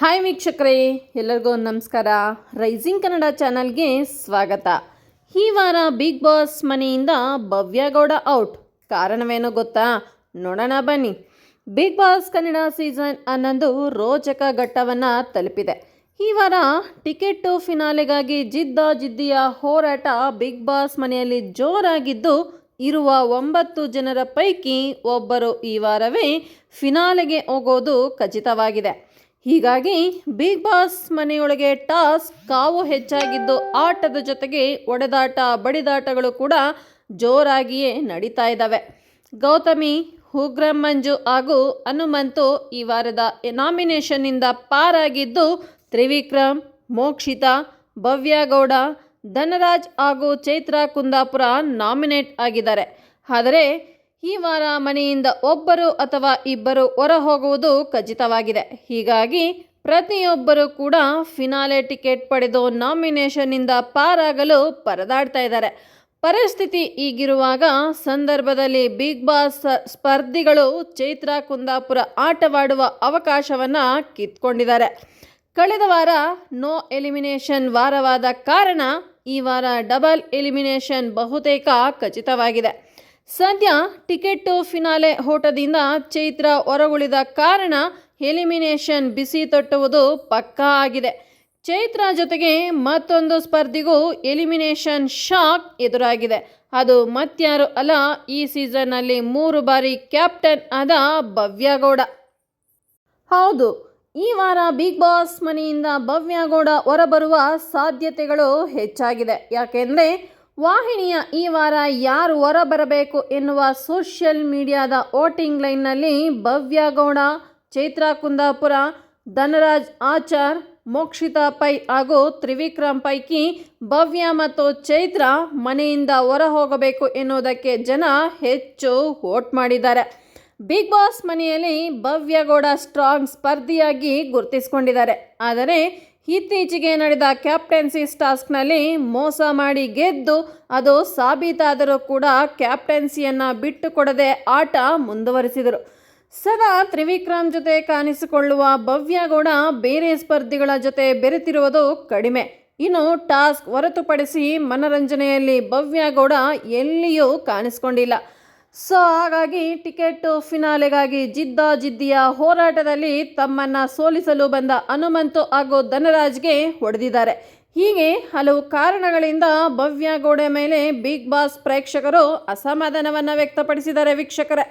Hi ವೀಕ್ಷಕರೇ, ಎಲ್ಲರಿಗೂ ನಮಸ್ಕಾರ. ರೈಸಿಂಗ್ ಕನ್ನಡ ಚಾನಲ್ಗೆ ಸ್ವಾಗತ. ಈ ವಾರ ಬಿಗ್ ಬಾಸ್ ಮನೆಯಿಂದ ಭವ್ಯಗೌಡ ಔಟ್. ಕಾರಣವೇನೋ ಗೊತ್ತಾ? ನೋಡೋಣ ಬನ್ನಿ. ಬಿಗ್ ಬಾಸ್ ಕನ್ನಡ ಸೀಸನ್ ಹನ್ನೊಂದು ರೋಚಕ ಘಟ್ಟವನ್ನು ತಲುಪಿದೆ. ಈ ವಾರ ಟಿಕೆಟ್ಟು ಫಿನಾಲೆಗಾಗಿ ಜಿದ್ದ ಜಿದ್ದಿಯ ಹೋರಾಟ ಬಿಗ್ ಬಾಸ್ ಮನೆಯಲ್ಲಿ ಜೋರಾಗಿದ್ದು, ಇರುವ ಒಂಬತ್ತು ಜನರ ಪೈಕಿ ಒಬ್ಬರು ಈ ವಾರವೇ ಫಿನಾಲೆಗೆ ಹೋಗೋದು ಖಚಿತವಾಗಿದೆ. ಹೀಗಾಗಿ ಬಿಗ್ ಬಾಸ್ ಮನೆಯೊಳಗೆ ಟಾಸ್ ಕಾವು ಹೆಚ್ಚಾಗಿದ್ದು ಆಟದ ಜೊತೆಗೆ ಒಡೆದಾಟ, ಬಡಿದಾಟಗಳು ಕೂಡ ಜೋರಾಗಿಯೇ ನಡೀತಾ ಇದ್ದಾವೆ ಗೌತಮಿ ಹುಗ್ರಂ ಮಂಜು ಹಾಗೂ ಹನುಮಂತು ಈ ವಾರದ ನಾಮಿನೇಷನ್ನಿಂದ ಪಾರಾಗಿದ್ದು ತ್ರಿವಿಕ್ರಮ್, ಮೋಕ್ಷಿತಾ, ಭವ್ಯಗೌಡ, ಧನರಾಜ್ ಹಾಗೂ ಚೈತ್ರಾ ಕುಂದಾಪುರ ನಾಮಿನೇಟ್ ಆಗಿದ್ದಾರೆ. ಆದರೆ ಈ ವಾರ ಮನೆಯಿಂದ ಒಬ್ಬರು ಅಥವಾ ಇಬ್ಬರು ಹೊರ ಹೋಗುವುದು ಖಚಿತವಾಗಿದೆ. ಹೀಗಾಗಿ ಪ್ರತಿಯೊಬ್ಬರು ಕೂಡ ಫಿನಾಲೆ ಟಿಕೆಟ್ ಪಡೆದು ನಾಮಿನೇಷನ್ನಿಂದ ಪಾರಾಗಲು ಪರದಾಡ್ತಾ ಇದ್ದಾರೆ. ಪರಿಸ್ಥಿತಿ ಈಗಿರುವಾಗ ಸಂದರ್ಭದಲ್ಲಿ ಬಿಗ್ ಬಾಸ್ ಸ್ಪರ್ಧಿಗಳು ಚೈತ್ರ ಕುಂದಾಪುರ ಆಟವಾಡುವ ಅವಕಾಶವನ್ನು ಕಿತ್ಕೊಂಡಿದ್ದಾರೆ. ಕಳೆದ ವಾರ ನೋ ಎಲಿಮಿನೇಷನ್ ವಾರವಾದ ಕಾರಣ ಈ ವಾರ ಡಬಲ್ ಎಲಿಮಿನೇಷನ್ ಬಹುತೇಕ ಖಚಿತವಾಗಿದೆ. ಸದ್ಯ ಟಿಕೆಟ್ ಫಿನಾಲೆ ಓಟದಿಂದ ಚೈತ್ರ ಹೊರಗುಳಿದ ಕಾರಣ ಎಲಿಮಿನೇಷನ್ ಬಿಸಿ ತಟ್ಟುವುದು ಪಕ್ಕಾ ಆಗಿದೆ. ಚೈತ್ರ ಜೊತೆಗೆ ಮತ್ತೊಂದು ಸ್ಪರ್ಧಿಗೂ ಎಲಿಮಿನೇಷನ್ ಶಾಕ್ ಎದುರಾಗಿದೆ. ಅದು ಮತ್ಯಾರು ಅಲ್ಲ, ಈ ಸೀಸನ್ನಲ್ಲಿ ಮೂರು ಬಾರಿ ಕ್ಯಾಪ್ಟನ್ ಆದ ಭವ್ಯಗೌಡ. ಹೌದು, ಈ ವಾರ ಬಿಗ್ ಬಾಸ್ ಮನೆಯಿಂದ ಭವ್ಯಗೌಡ ಹೊರಬರುವ ಸಾಧ್ಯತೆಗಳು ಹೆಚ್ಚಾಗಿದೆ. ಯಾಕೆಂದರೆ ವಾಹಿನಿಯ ಈ ವಾರ ಯಾರು ಹೊರಬರಬೇಕು ಎನ್ನುವ ಸೋಷಿಯಲ್ ಮೀಡಿಯಾದ ವೋಟಿಂಗ್ ಲೈನ್ನಲ್ಲಿ ಭವ್ಯಗೌಡ ಚೈತ್ರ ಕುಂದಾಪುರ, ಧನರಾಜ್ ಆಚಾರ್, ಮೋಕ್ಷಿತಾ ಪೈ ಹಾಗೂ ತ್ರಿವಿಕ್ರಮ್ ಪೈಕಿ ಭವ್ಯ ಮತ್ತು ಚೈತ್ರ ಮನೆಯಿಂದ ಹೊರ ಹೋಗಬೇಕು ಎನ್ನುವುದಕ್ಕೆ ಜನ ಹೆಚ್ಚು ವೋಟ್ ಮಾಡಿದ್ದಾರೆ. ಬಿಗ್ ಬಾಸ್ ಮನೆಯಲ್ಲಿ ಭವ್ಯಗೌಡ ಸ್ಟ್ರಾಂಗ್ ಸ್ಪರ್ಧಿಯಾಗಿ ಗುರುತಿಸಿಕೊಂಡಿದ್ದಾರೆ. ಆದರೆ ಇತ್ತೀಚೆಗೆ ನಡೆದ ಕ್ಯಾಪ್ಟನ್ಸಿ ಟಾಸ್ಕ್ನಲ್ಲಿ ಮೋಸ ಮಾಡಿ ಗೆದ್ದು ಅದು ಸಾಬೀತಾದರೂ ಕೂಡ ಕ್ಯಾಪ್ಟನ್ಸಿಯನ್ನು ಬಿಟ್ಟುಕೊಡದೆ ಆಟ ಮುಂದುವರಿಸಿದರು. ಸದಾ ತ್ರಿವಿಕ್ರಮ್ ಜೊತೆ ಕಾಣಿಸಿಕೊಳ್ಳುವ ಭವ್ಯಗೌಡ ಬೇರೆ ಸ್ಪರ್ಧಿಗಳ ಜೊತೆ ಬೆರೆತಿರುವುದು ಕಡಿಮೆ. ಇನ್ನು ಟಾಸ್ಕ್ ಹೊರತುಪಡಿಸಿ ಮನರಂಜನೆಯಲ್ಲಿ ಭವ್ಯಗೌಡ ಎಲ್ಲಿಯೂ ಕಾಣಿಸ್ಕೊಂಡಿಲ್ಲ. ಸೊ ಹಾಗಾಗಿ ಟಿಕೆಟ್ ಫಿನಾಲೆಗಾಗಿ ಜಿದ್ದ ಜಿದ್ದಿಯ ಹೋರಾಟದಲ್ಲಿ ತಮ್ಮನ್ನು ಸೋಲಿಸಲು ಬಂದ ಹನುಮಂತು ಹಾಗೂ ಧನರಾಜ್ಗೆ ಹೊಡೆದಿದ್ದಾರೆ. ಹೀಗೆ ಹಲವು ಕಾರಣಗಳಿಂದ ಭವ್ಯ ಗೋಡೆ ಮೇಲೆ ಬಿಗ್ ಬಾಸ್ ಪ್ರೇಕ್ಷಕರು ಅಸಮಾಧಾನವನ್ನು ವ್ಯಕ್ತಪಡಿಸಿದ್ದಾರೆ ವೀಕ್ಷಕರೇ.